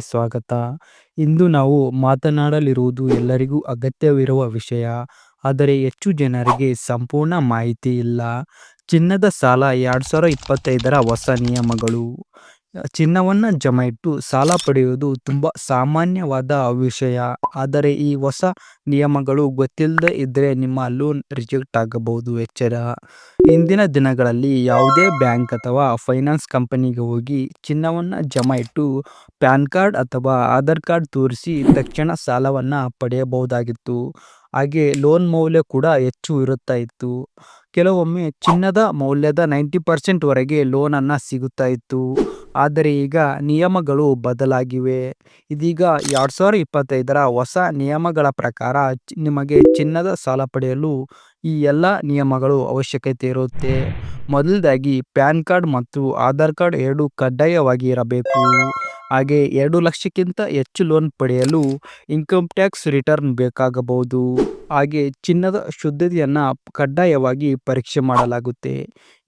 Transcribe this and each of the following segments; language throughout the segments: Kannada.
ಸ್ವಾಗತ. ಇಂದು ನಾವು ಮಾತನಾಡಲಿರುವುದು ಎಲ್ಲರಿಗೂ ಅಗತ್ಯವಿರುವ ವಿಷಯ. ಆದರೆ ಹೆಚ್ಚು ಜನರಿಗೆ ಸಂಪೂರ್ಣ ಮಾಹಿತಿ ಇಲ್ಲ. ಚಿನ್ನದ ಸಾಲ ಎರಡ್ ಸಾವಿರದ ಇಪ್ಪತ್ತೈದರ ಹೊಸ ನಿಯಮಗಳು. ಚಿನ್ನವನ್ನು ಜಮ ಇಟ್ಟು ಸಾಲ ಪಡೆಯುವುದು ತುಂಬ ಸಾಮಾನ್ಯವಾದ ವಿಷಯ. ಆದರೆ ಈ ಹೊಸ ನಿಯಮಗಳು ಗೊತ್ತಿಲ್ಲದೆ ಇದ್ದರೆ ನಿಮ್ಮ ಲೋನ್ ರಿಜೆಕ್ಟ್ ಆಗಬಹುದು ಎಚ್ಚರ. ಇಂದಿನ ದಿನಗಳಲ್ಲಿ ಯಾವುದೇ ಬ್ಯಾಂಕ್ ಅಥವಾ ಫೈನಾನ್ಸ್ ಕಂಪನಿಗೆ ಹೋಗಿ ಚಿನ್ನವನ್ನು ಜಮ ಇಟ್ಟು ಪ್ಯಾನ್ ಕಾರ್ಡ್ ಅಥವಾ ಆಧಾರ್ ಕಾರ್ಡ್ ತೋರಿಸಿ ತಕ್ಷಣ ಸಾಲವನ್ನು ಪಡೆಯಬಹುದಾಗಿತ್ತು. ಹಾಗೆ ಲೋನ್ ಮೌಲ್ಯ ಕೂಡ ಹೆಚ್ಚು ಇರುತ್ತಾ ಇತ್ತು. ಕೆಲವೊಮ್ಮೆ ಚಿನ್ನದ ಮೌಲ್ಯದ ನೈಂಟಿ ಪರ್ಸೆಂಟ್ವರೆಗೆ ಲೋನನ್ನು ಸಿಗುತ್ತಾ ಇತ್ತು. ಆದರೆ ಈಗ ನಿಯಮಗಳು ಬದಲಾಗಿವೆ. ಇದೀಗ ಎರಡು ಸಾವಿರದ ಇಪ್ಪತ್ತೈದರ ಹೊಸ ನಿಯಮಗಳ ಪ್ರಕಾರ ನಿಮಗೆ ಚಿನ್ನದ ಸಾಲ ಪಡೆಯಲು ಈ ಎಲ್ಲ ನಿಯಮಗಳು ಅವಶ್ಯಕತೆ ಇರುತ್ತೆ. ಮೊದಲದಾಗಿ ಪ್ಯಾನ್ ಕಾರ್ಡ್ ಮತ್ತು ಆಧಾರ್ ಕಾರ್ಡ್ ಎರಡು ಕಡ್ಡಾಯವಾಗಿ ಇರಬೇಕು. ಹಾಗೆ ಎರಡು ಲಕ್ಷಕ್ಕಿಂತ ಹೆಚ್ಚು ಲೋನ್ ಪಡೆಯಲು ಇನ್ಕಮ್ ಟ್ಯಾಕ್ಸ್ ರಿಟರ್ನ್ ಬೇಕಾಗಬಹುದು. ಹಾಗೆ ಚಿನ್ನದ ಶುದ್ಧತೆಯನ್ನು ಕಡ್ಡಾಯವಾಗಿ ಪರೀಕ್ಷೆ ಮಾಡಲಾಗುತ್ತೆ.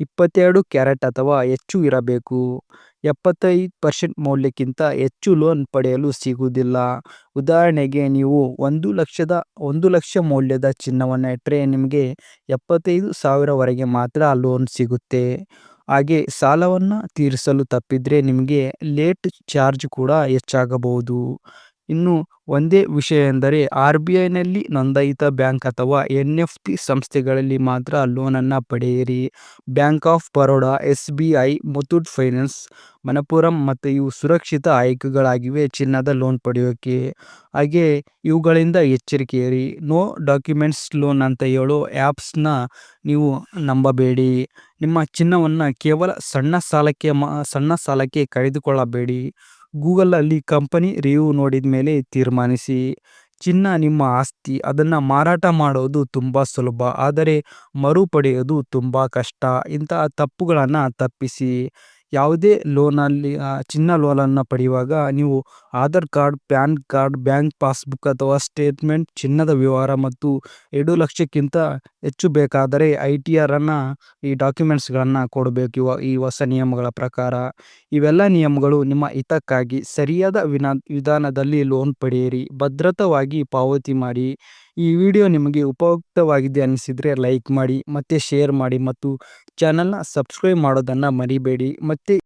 ಇಪ್ಪತ್ತೆರಡು ಕ್ಯಾರೆಟ್ ಅಥವಾ ಹೆಚ್ಚು ಇರಬೇಕು. ಎಪ್ಪತ್ತೈದು ಪರ್ಸೆಂಟ್ ಮೌಲ್ಯಕ್ಕಿಂತ ಹೆಚ್ಚು ಲೋನ್ ಪಡೆಯಲು ಸಿಗುವುದಿಲ್ಲ. ಉದಾಹರಣೆಗೆ ನೀವು ಒಂದು ಲಕ್ಷದ, ಒಂದು ಲಕ್ಷ ಮೌಲ್ಯದ ಚಿನ್ನವನ್ನು ಇಟ್ಟರೆ ನಿಮಗೆ ಎಪ್ಪತ್ತೈದು ಸಾವಿರವರೆಗೆ ಮಾತ್ರ ಲೋನ್ ಸಿಗುತ್ತೆ. ಹಾಗೆ ಸಾಲವನ್ನು ತೀರಿಸಲು ತಪ್ಪಿದರೆ ನಿಮಗೆ ಲೇಟ್ ಚಾರ್ಜ್ ಕೂಡ ಹೆಚ್ಚಾಗಬಹುದು. ಇನ್ನು ಒಂದೇ ವಿಷಯ ಎಂದರೆ ಆರ್ ಬಿ ಐನಲ್ಲಿ ನೋಂದಾಯಿತ ಬ್ಯಾಂಕ್ ಅಥವಾ ಎನ್ ಎಫ್ ಟಿ ಸಂಸ್ಥೆಗಳಲ್ಲಿ ಮಾತ್ರ ಲೋನನ್ನು ಪಡೆಯಿರಿ. Bank of Baroda S B I Muthoot finance Manappuram ಮತ್ತು ಇವು ಸುರಕ್ಷಿತ ಆಯ್ಕೆಗಳಾಗಿವೆ ಚಿನ್ನದ ಲೋನ್ ಪಡೆಯೋಕ್ಕೆ ಹಾಗೆ ಇವುಗಳಿಂದ ಎಚ್ಚರಿಕೆ ಇರಿ ನೋ ಡಾಕ್ಯುಮೆಂಟ್ಸ್ ಲೋನ್ ಅಂತ ಹೇಳೋ ಆ್ಯಪ್ಸ್ನ ನೀವು ನಂಬಬೇಡಿ. ನಿಮ್ಮ ಚಿನ್ನವನ್ನು ಕೇವಲ ಸಣ್ಣ ಸಾಲಕ್ಕೆ ಮಾ, ಸಣ್ಣ ಸಾಲಕ್ಕೆ ಕಳೆದುಕೊಳ್ಳಬೇಡಿ ಗೂಗಲಲ್ಲಿ ಕಂಪನಿ ರಿವ್ಯೂ ನೋಡಿದ ಮೇಲೆ ತೀರ್ಮಾನಿಸಿ, ಚಿನ್ನ ನಿಮ್ಮ ಆಸ್ತಿ ಅದನ್ನು ಮಾರಾಟ ಮಾಡೋದು ತುಂಬ ಸುಲಭ, ಆದರೆ ಮರುಪಡೆಯೋದು ತುಂಬ ಕಷ್ಟ, ಇಂತಹ ತಪ್ಪುಗಳನ್ನು ತಪ್ಪಿಸಿ. ಯಾವುದೇ ಲೋನಲ್ಲಿ ಚಿನ್ನ ಲೋನನ್ನು ಪಡೆಯುವಾಗ ನೀವು Aadhaar card, PAN card, bank passbook ಅಥವಾ ಸ್ಟೇಟ್ಮೆಂಟ್, ಚಿನ್ನದ ವಿವರ ಮತ್ತು ಎರಡು ಲಕ್ಷಕ್ಕಿಂತ ಹೆಚ್ಚು ಬೇಕಾದರೆ ಐ ಟಿ ಆರನ್ನು ಈ ಡಾಕ್ಯುಮೆಂಟ್ಸ್ಗಳನ್ನು ಕೊಡಬೇಕು. ಇವ, ಈ ಹೊಸ ನಿಯಮಗಳ ಪ್ರಕಾರ. ಇವೆಲ್ಲ ನಿಯಮಗಳು ನಿಮ್ಮ ಹಿತಕ್ಕಾಗಿ. ಸರಿಯಾದ ವಿನಾ, ವಿಧಾನದಲ್ಲಿ ಲೋನ್ ಪಡೆಯಿರಿ. ಭದ್ರತವಾಗಿ ಪಾವತಿ ಮಾಡಿ. ಈ ವಿಡಿಯೋ ನಿಮಗೆ ಉಪಯುಕ್ತವಾಗಿದೆ ಅನಿಸಿದರೆ ಲೈಕ್ ಮಾಡಿ ಮತ್ತು ಶೇರ್ ಮಾಡಿ ಮತ್ತು ಚಾನಲ್ನ ಸಬ್ಸ್ಕ್ರೈಬ್ ಮಾಡೋದನ್ನು ಮರಿಬೇಡಿ. ಮತ್ತು